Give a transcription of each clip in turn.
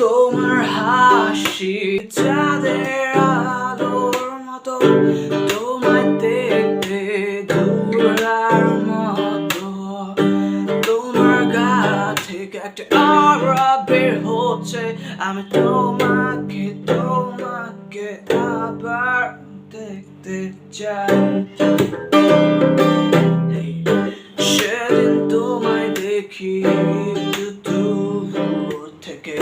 তোমার হাসি, চাঁদের আলোর মতো, তোমায় দেখতে দূরার মতো। তোমার গা থেকে একটা আওয়া বের হচ্ছে, আমি তোমাকে তোমাকে আবার দেখতে চাই। সেদিন তোমায় দেখি থেকে।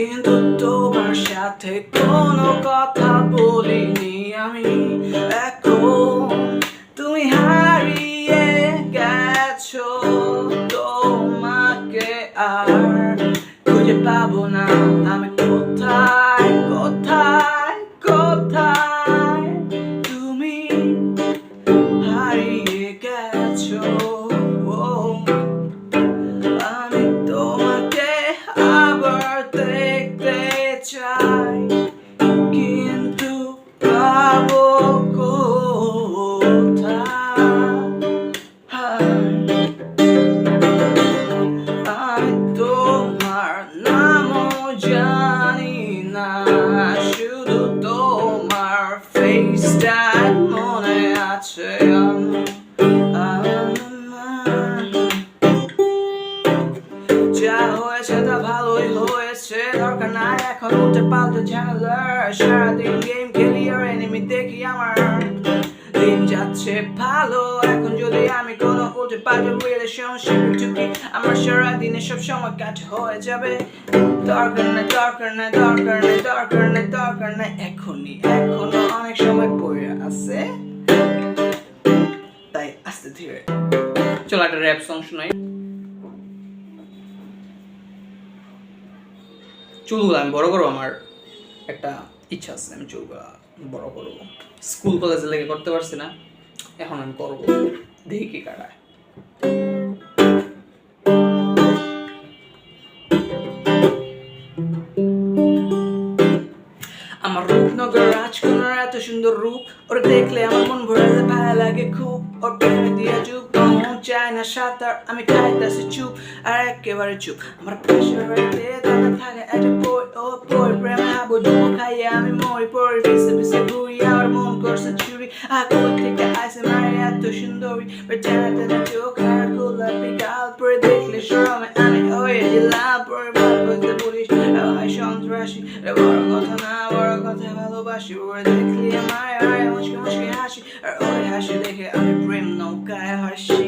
কিন্তু তোমার সাথে কোনো কথা বলিনি আমি। এখন তুমি হারিয়ে গেছো, তোমাকে আর খুঁজে পাবো না আমি। জানি না শুধু তোমার ফেসটা মনে আছে। যা হয়েছে তা ভালোই হয়েছে, দরকার নাই, এখন উঠে পাল্টে ঝামেলা সারাদিন গেম খেলি, আর এনিমি দেখি আমার দিন যাচ্ছে ভালো যদি আমি কোনো উল্টে পাল্টে রিলেশনশিপ ঢুকি আমার সারাদিনে সব সময় কাজ হয়ে যাবে দরকার নাই দরকার নাই দরকার নাই দরকার নাই দরকার নাই এখনই এখনও অনেক সময় পড়ে আছে তাই আস্তে ধীরে চলো একটা র্যাপ সং শোনাই চুলগুলো আমি বড় করব, আমার একটা ইচ্ছা আছে, আমি চুলগুলো বড় করব। স্কুল কলেজে লেগে করতে পারছি না। এখন আমি করব। দেখি কি কাটায় আমার রূপনগর রাজকুমার এত সুন্দর রূপ, ওর দেখলে আমার মন ভরে ভালো লাগে খুব। ওর দিয়া চুপ মন চায় না সাঁতার আমি খাইতেছি চুপ আর একেবারে চুপ আমার পাশে রাখতে দাদা থাকে একটা বই ও বই প্রেমে হাবো ডুবো খাইয়ে আমি মরি পড়ি পিছে পিছে ঘুরি আর মন করছে চুরি কই থেকে আইসে মারে এত সুন্দরী বেচারা চোখ আর গোলাপি গাল পরে দেখলে শরমে আমি হয়ে দিলাম পরে সন্ত্রাসী রে বড় কথা না, বড় কথা ভালোবাসি। ওরে দেখলি আমার আয় মুচকে মুচকে হাসি। আর ওই হাসি দেখে আমি প্রেম নৌকায় হাসি।